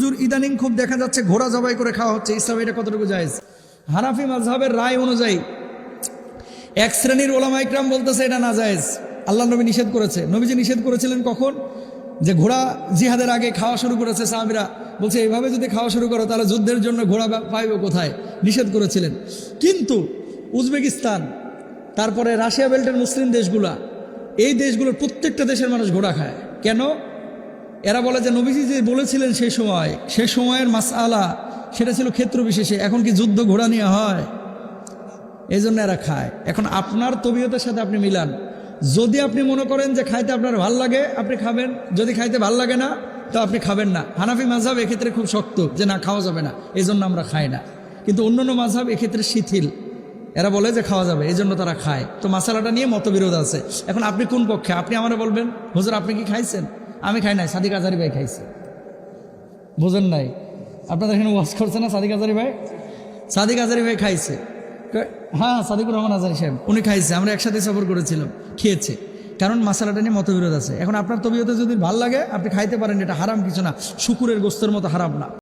হুজুর, ইদানিং খুব দেখা যাচ্ছে ঘোড়া জবাই করে খাওয়া হচ্ছে। ইসলাম এটা কতটুকু জায়েজ? হানাফি মাযহাবের রায় অনুযায়ী এক শ্রেণির ওলামা ইকরাম বলতেছে, এটা না জায়েজ। আল্লাহ নবী নিষেধ করেছে। নবীজি নিষেধ করেছিলেন কখন? যে ঘোড়া জিহাদের আগে খাওয়া শুরু করেছে সাহাবিরা। বলছে এইভাবে যদি খাওয়া শুরু করো, তাহলে যুদ্ধের জন্য ঘোড়া পাইবে কোথায়? নিষেধ করেছিলেন। কিন্তু উজবেকিস্তান, তারপরে রাশিয়া বেল্টের মুসলিম দেশগুলা, এই দেশগুলোর প্রত্যেকটা দেশের মানুষ ঘোড়া খায়। কেন? এরা বলে যে নবীজি যে বলেছিলেন সেই সময় সে সময়ের মাস আলা সেটা ছিল ক্ষেত্র বিশেষে। এখন কি যুদ্ধ ঘোড়া নিয়ে হয়? এই জন্য এরা খায়। এখন আপনার তবিয়তের সাথে আপনি মিলান। যদি আপনি মনে করেন যে খাইতে আপনার ভালো লাগে, আপনি খাবেন। যদি খাইতে ভালো লাগে না, তো আপনি খাবেন না। হানাফি মাঝহাব এক্ষেত্রে খুব শক্ত যে না, খাওয়া যাবে না। এই জন্য আমরা খাই না। কিন্তু অন্যান্য মাঝহাব এক্ষেত্রে শিথিল। এরা বলে যে খাওয়া যাবে এই জন্য তারা খায়। তো মশালাটা নিয়ে মতবিরোধ আছে। এখন আপনি কোন পক্ষে? আপনি আমার বলবেন, হুজুর, আপনি কি খাইছেন? আমি খাই নাই, সাদিক আজারি ভাই খাইছে। বোঝেন নাই? আপনাদের এখানে ওয়াশ করছে না সাদিক আজারি ভাই? সাদিক আজারি ভাই খাইছে। হ্যাঁ সাদিকুর রহমান আজারি সাহেব, উনি খাইছে। আমরা একসাথে সফর করেছিলাম, খেয়েছে। কারণ মশালাটা নিয়ে মতবিরোধ আছে। এখন আপনার তবিয়তে যদি ভালো লাগে, আপনি খাইতে পারেন, এটা হারাম কিছু না। শুকুরের গোস্তের মতো হারাম না।